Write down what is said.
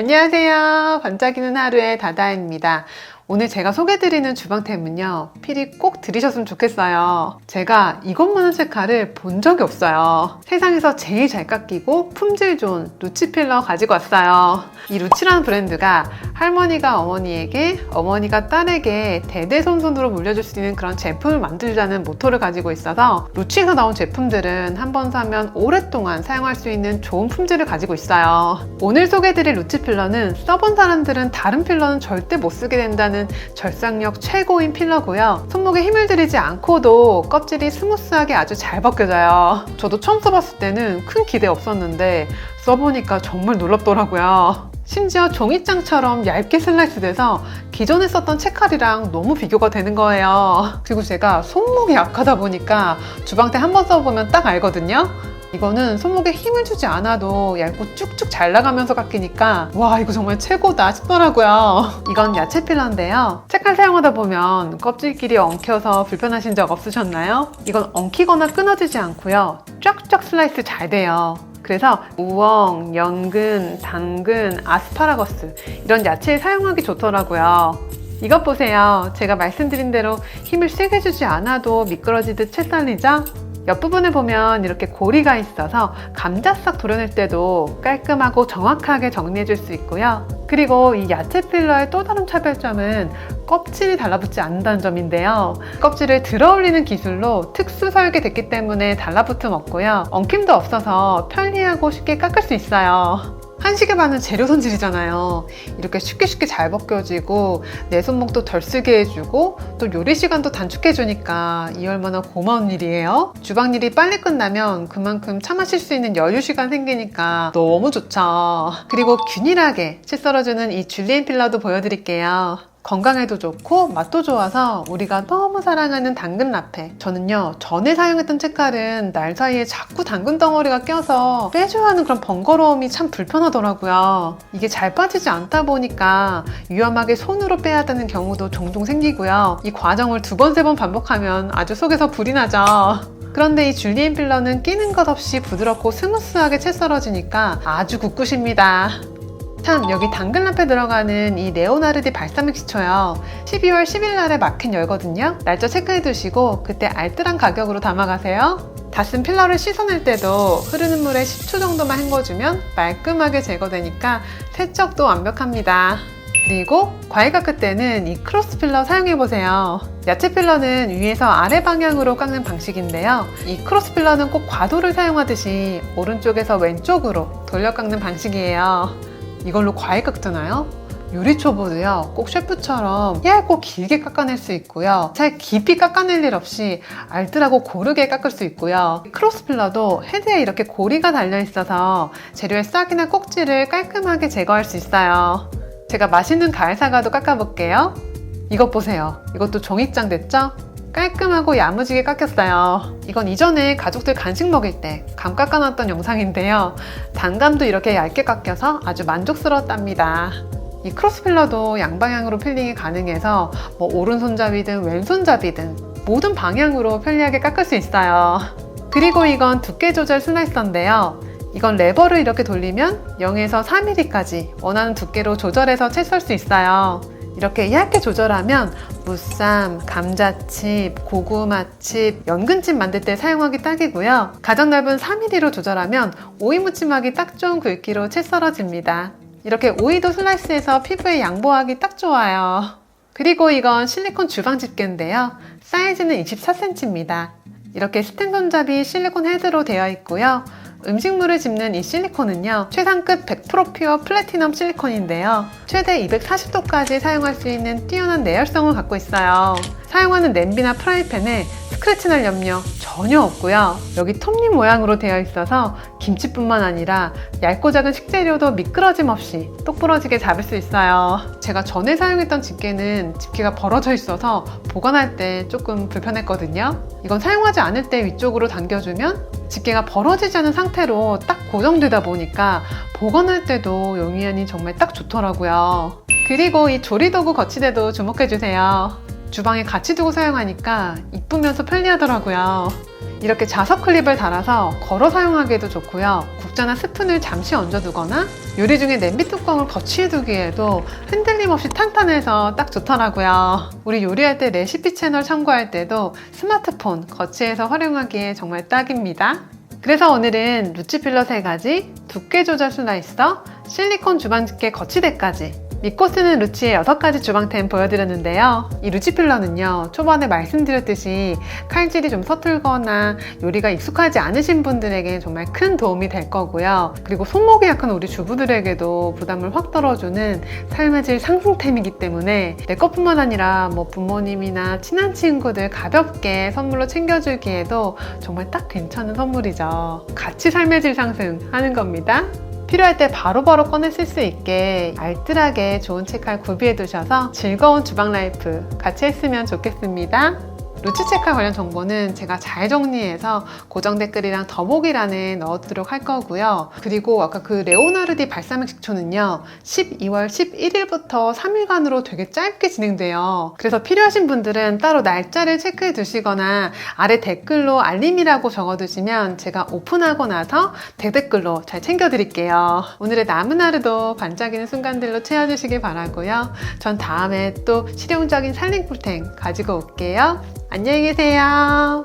안녕하세요. 반짝이는 하루의 다다입니다. 오늘 제가 소개드리는 주방템은요, 필히 꼭 들으셨으면 좋겠어요. 제가 이것만한 책칼을 본 적이 없어요. 세상에서 제일 잘 깎이고 품질 좋은 루치 필러 가지고 왔어요. 이 루치라는 브랜드가 할머니가 어머니에게, 어머니가 딸에게 대대손손으로 물려줄 수 있는 그런 제품을 만들자는 모토를 가지고 있어서 루치에서 나온 제품들은 한 번 사면 오랫동안 사용할 수 있는 좋은 품질을 가지고 있어요. 오늘 소개드릴 루치 필러는 써본 사람들은 다른 필러는 절대 못 쓰게 된다는 절삭력 최고인 필러고요. 손목에 힘을 들이지 않고도 껍질이 스무스하게 아주 잘 벗겨져요. 저도 처음 써봤을 때는 큰 기대 없었는데 써보니까 정말 놀랍더라고요. 심지어 종이장처럼 얇게 슬라이스 돼서 기존에 썼던 책칼이랑 너무 비교가 되는 거예요. 그리고 제가 손목이 약하다 보니까 주방 때 한 번 써보면 딱 알거든요. 이거는 손목에 힘을 주지 않아도 얇고 쭉쭉 잘 나가면서 깎이니까 와 이거 정말 최고다 싶더라고요. 이건 야채 필러인데요. 책칼 사용하다 보면 껍질끼리 엉켜서 불편하신 적 없으셨나요? 이건 엉키거나 끊어지지 않고요. 쫙쫙 슬라이스 잘 돼요. 그래서 우엉, 연근, 당근, 아스파라거스 이런 야채에 사용하기 좋더라고요. 이것 보세요. 제가 말씀드린 대로 힘을 세게 주지 않아도 미끄러지듯 채 썰리죠? 옆부분에 보면 이렇게 고리가 있어서 감자싹 도려낼 때도 깔끔하고 정확하게 정리해 줄 수 있고요. 그리고 이 야채 필러의 또 다른 차별점은 껍질이 달라붙지 않는다는 점인데요. 껍질을 들어 올리는 기술로 특수 설계됐기 때문에 달라붙음 없고요. 엉킴도 없어서 편리하고 쉽게 깎을 수 있어요. 한식에 반은 재료 손질이잖아요. 이렇게 쉽게 쉽게 잘 벗겨지고 내 손목도 덜 쓰게 해주고 또 요리 시간도 단축해주니까 이 얼마나 고마운 일이에요. 주방 일이 빨리 끝나면 그만큼 차 마실 수 있는 여유 시간 생기니까 너무 좋죠. 그리고 균일하게 채 썰어주는 이 줄리엔 필러도 보여드릴게요. 건강에도 좋고 맛도 좋아서 우리가 너무 사랑하는 당근 라페 저는요 전에 사용했던 책칼은 날 사이에 자꾸 당근 덩어리가 껴서 빼줘야 하는 그런 번거로움이 참 불편하더라고요. 이게 잘 빠지지 않다 보니까 위험하게 손으로 빼야 되는 경우도 종종 생기고요. 이 과정을 두 번 세 번 반복하면 아주 속에서 불이 나죠. 그런데 이 줄리엔 필러는 끼는 것 없이 부드럽고 스무스하게 채 썰어지니까 아주 굿굿입니다 참 여기 당근 라페 들어가는 이 레오나르디 발사믹 시초요 12월 10일 날에 마켓 열거든요 날짜 체크해 두시고 그때 알뜰한 가격으로 담아가세요 다 쓴 필러를 씻어낼 때도 흐르는 물에 10초 정도만 헹궈주면 말끔하게 제거되니까 세척도 완벽합니다 그리고 과일 깎을 때는 이 크로스 필러 사용해보세요. 야채 필러는 위에서 아래 방향으로 깎는 방식인데요. 이 크로스 필러는 꼭 과도를 사용하듯이 오른쪽에서 왼쪽으로 돌려 깎는 방식이에요. 이걸로 과일 깎잖아요? 요리 초보도요, 꼭 셰프처럼 얇고 길게 깎아낼 수 있고요. 잘 깊이 깎아낼 일 없이 알뜰하고 고르게 깎을 수 있고요. 크로스 필러도 헤드에 이렇게 고리가 달려 있어서 재료의 싹이나 꼭지를 깔끔하게 제거할 수 있어요. 제가 맛있는 가을 사과도 깎아볼게요. 이것 보세요. 이것도 종이장 됐죠? 깔끔하고 야무지게 깎였어요. 이건 이전에 가족들 간식 먹일 때 감 깎아놨던 영상인데요. 단감도 이렇게 얇게 깎여서 아주 만족스러웠답니다. 이 크로스필러도 양방향으로 필링이 가능해서 뭐 오른손잡이든 왼손잡이든 모든 방향으로 편리하게 깎을 수 있어요. 그리고 이건 두께 조절 슬라이서인데요. 이건 레버를 이렇게 돌리면 0에서 3mm까지 원하는 두께로 조절해서 채 썰 수 있어요. 이렇게 얇게 조절하면 무쌈, 감자칩, 고구마칩, 연근칩 만들 때 사용하기 딱이고요. 가장 넓은 3mm로 조절하면 오이 무침하기 딱 좋은 굵기로 채 썰어집니다. 이렇게 오이도 슬라이스해서 피부에 양보하기 딱 좋아요. 그리고 이건 실리콘 주방 집게인데요. 사이즈는 24cm입니다. 이렇게 스텐 손잡이 실리콘 헤드로 되어 있고요. 음식물을 집는 이 실리콘은요 최상급 100% 퓨어 플래티넘 실리콘인데요. 최대 240도까지 사용할 수 있는 뛰어난 내열성을 갖고 있어요. 사용하는 냄비나 프라이팬에 스크래치 날 염려 전혀 없고요 여기 톱니 모양으로 되어 있어서 김치뿐만 아니라 얇고 작은 식재료도 미끄러짐 없이 똑부러지게 잡을 수 있어요 제가 전에 사용했던 집게는 집게가 벌어져 있어서 보관할 때 조금 불편했거든요 이건 사용하지 않을 때 위쪽으로 당겨주면 집게가 벌어지지 않은 상태로 딱 고정되다 보니까 보관할 때도 용이하니 정말 딱 좋더라고요. 그리고 이 조리도구 거치대도 주목해주세요. 주방에 같이 두고 사용하니까 이쁘면서 편리하더라고요. 이렇게 자석 클립을 달아서 걸어 사용하기에도 좋고요. 국자나 스푼을 잠시 얹어두거나 요리 중에 냄비 뚜껑을 거치해 두기에도 흔들림 없이 탄탄해서 딱 좋더라고요. 우리 요리할 때 레시피 채널 참고할 때도 스마트폰 거치해서 활용하기에 정말 딱입니다. 그래서 오늘은 루치필러 3가지, 두께 조절 슬라이서, 실리콘 주방집게 거치대까지 믿고 쓰는 루치의 6가지 주방템 보여드렸는데요. 이 루치필러는요, 초반에 말씀드렸듯이 칼질이 좀 서툴거나 요리가 익숙하지 않으신 분들에게 정말 큰 도움이 될 거고요. 그리고 손목이 약한 우리 주부들에게도 부담을 확 덜어주는 삶의 질 상승템이기 때문에 내 것뿐만 아니라 뭐 부모님이나 친한 친구들 가볍게 선물로 챙겨주기에도 정말 딱 괜찮은 선물이죠. 같이 삶의 질 상승하는 겁니다. 필요할 때 바로바로 꺼내 쓸 수 있게 알뜰하게 좋은 책칼 구비해 두셔서 즐거운 주방 라이프 같이 했으면 좋겠습니다. 루치 체칼 관련 정보는 제가 잘 정리해서 고정 댓글이랑 더보기란에 넣어두도록 할 거고요. 그리고 아까 그 레오나르디 발사믹 식초는요, 12월 11일부터 3일간으로 되게 짧게 진행돼요. 그래서 필요하신 분들은 따로 날짜를 체크해 두시거나 아래 댓글로 알림이라고 적어두시면 제가 오픈하고 나서 대댓글로 잘 챙겨드릴게요. 오늘의 남은 하루도 반짝이는 순간들로 채워주시길 바라고요. 전 다음에 또 실용적인 살림 꿀템 가지고 올게요. 안녕히 계세요.